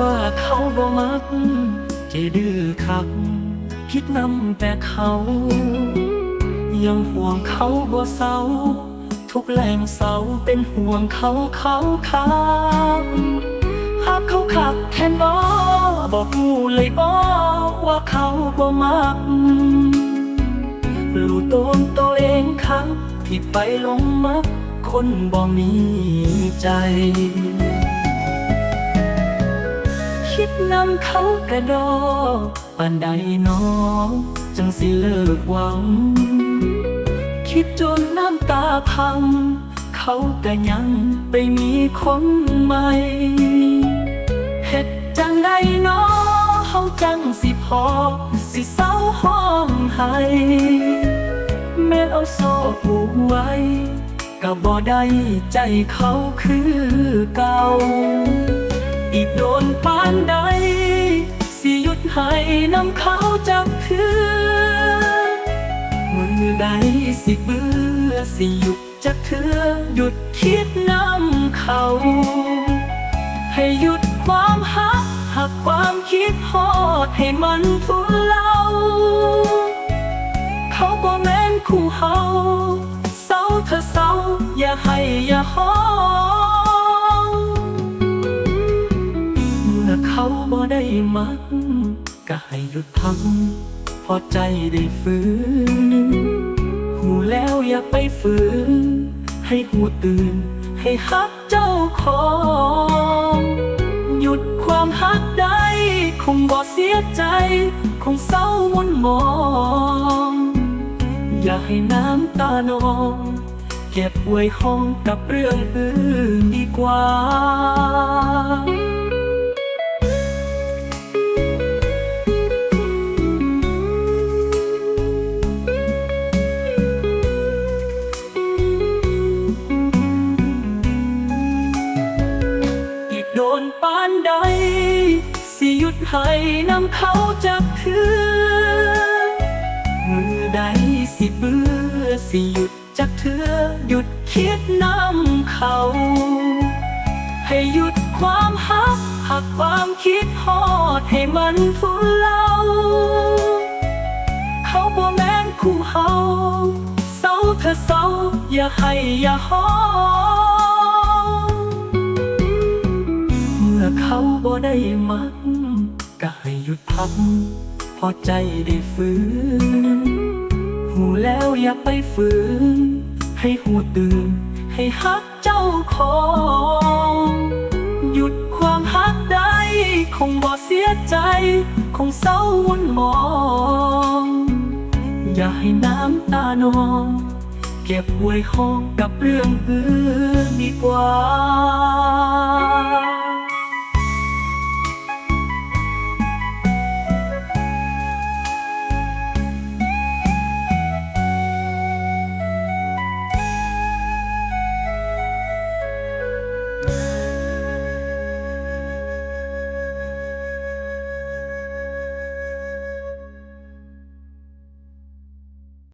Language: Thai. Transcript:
ว่าเขาบ่มักใจดื้อคัก คิดนำแต่เขา ยังห่วงเขาบ่เศร้า ทุกแรงเศร้าเป็นห่วงเขาเขาคักหากเขาคักแทนบ่บอกกูเลยบ่ว่าเขาบ่มักรู้ตนตัวเองครั้งที่ไปลงมักคนบ่มีใจ คิดนำเขากระโดดปานใดน้องจังสิเลิกหวัง คิดจนน้ำตาพัง เขาก็ยังไปมีคนใหม่เฮ็ดจังใดน้อเขาจังสิพอ สิเศร้าห้องให้แม่เอาโซ่ผูกไว้ก็บ่ได้ใจเขาคือเก่า อีกโดนปานใด สิหยุดให้น้ำเขาจับเถือมือใดสิเบื่อสิหยุดจักเถือหยุดคิดน้ำเขา ให้หยุดความหักหักความคิดฮอดให้มันทุเลาเขาบ่แม่นคู่เฮาเศร้าเธอเศร้าอย่าให้อย่าหอ เขาบ่ได้มัก ก็ให้หยุดทำพอใจได้ฟื้นหูแล้วอย่าไปฝืน ให้หูตื่น ให้ฮักเจ้าของ หยุดความฮักได้คงบ่เสียใจ คงเศร้ามุนมอง อย่าให้น้ำตานองเก็บไว้ห้องกับเรื่องอื่นดีกว่า สิหยุดให้นำเขาจับเถือ มือใดสิเบื่อสิหยุดจักเถือหยุดคิดนำเขา ให้หยุดความหักหักความคิดฮอดให้มันทุเลาเขาบ่แม่นคู่เฮาเศร้าเธอเศร้าอย่าให้อย่าหอเมื่อเขาบ่ได้มัก ก็ให้หยุดพัก พอใจได้ฟื้น หูแล้วอย่าไปฝืน ให้หูตื่น ให้ฮักเจ้าของ หยุดความฮักได้ คงบ่เสียใจ คงเศร้าวนมอง อย่าให้น้ำตานองเก็บไว้ห้องกับเรื่องอื่นดีกว่า